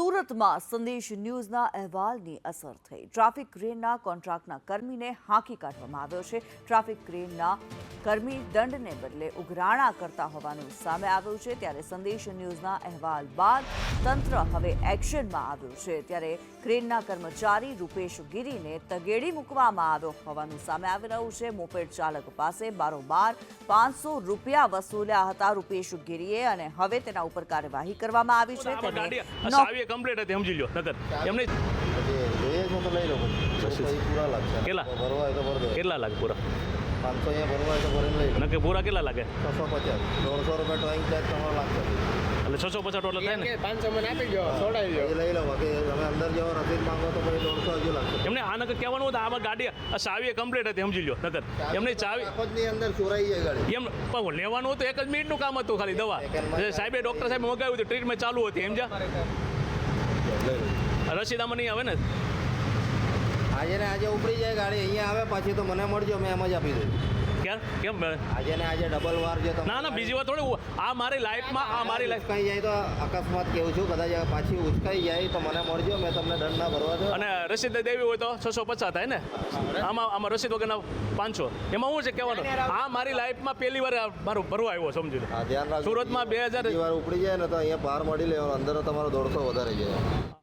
સુરતમાં સંદેશ ન્યૂઝના અહેવાલની અસર થઈ. ટ્રાફિક ક્રેનના કોન્ટ્રાક્ટના કર્મીને હાંકી કાઢવામાં આવ્યો છે. ટ્રાફિક ક્રેનના કર્મી દંડને બદલે ઉઘરાણા કરતા હોવાનું સામે આવ્યું છે. ત્યારે સંદેશ ન્યૂઝના અહેવાલ બાદ તંત્ર હવે એક્શનમાં આવ્યું છે. ત્યારે ક્રેનના કર્મચારી રૂપેશ ગીરીને તગેડી મૂકવામાં આવ્યો હોવાનું સામે આવી રહ્યું છે. મોપેડ ચાલક પાસે બારોબાર પાંચસો રૂપિયા વસૂલ્યા હતા રૂપેશ ગીરીએ અને હવે તેના ઉપર કાર્યવાહી કરવામાં આવી છે. તેને કમ્પ્લીટ હતી સમજી લો નગર એમને કેટલા? કેટલા લાગે પૂરા? પાંચસો અહીંયા ભરવા તો ભરીને લઈ નકે પૂરા કેટલા લાગે? છસો પચાસ દોઢસો રૂપિયા ટોઈંગ ચાર્જ તમારો લાગશે એટલે છસો પચાસ ટોટલ થાય ને? પાંચસો મને આપી દો છોડાવી દો લઈ લો બાકી તમે અંદર જાઓ રસીદ માંગો તો પછી દોઢસો હજુ લાગશે એમને આ નકર કહેવાનું હતું આમાં ગાડી સાવીએ કમ્પ્લીટ હતી સમજી લો નકર. એમની ચાવી આખો અંદર ચોરાઈ જાય ગાડી એમ પણ લેવાનું હતું એક જ મિનિટનું કામ હતું ખાલી દવા. સાહેબે ડૉક્ટર સાહેબ મગાવ્યું હતું ટ્રીટમેન્ટ ચાલુ હતી એમ જા. લઈ લો રસીદ આમાં નહીં આવે ને? આજે ને આજે ઉપડી જાય ગાડી, અહીંયા આવે, પાછી તો મને મળજો, મેં એમ જ આપી દઉં. ક્યાં કેમ આજે ને આજે ડબલ વાર જો ના ના બીજી વાર થોડી આ મારી લાઈફમાં આ મારી લાઈફ કઈ જાય તો અકસ્માત કેવું છું? કદાચ પાછી ઉચકાઈ જાય તો મને મળજો મેં તમને દંડ ના ભરવા દો. અને રસીદ દેવી હોય તો છસો પચાસ થાય ને? આમાં આમાં રસીદ વગરના પાંચસો. એમાં શું છે કહેવાનું? આ મારી લાઈફમાં પહેલી વાર મારું ભરવા આવ્યો સમજી લો. સુરતમાં બે હજાર વાર ઉપડી જાય ને તો અહીંયા બહાર મળી લેવાનું. અંદર તમારો દોઢસો વધારે જાય.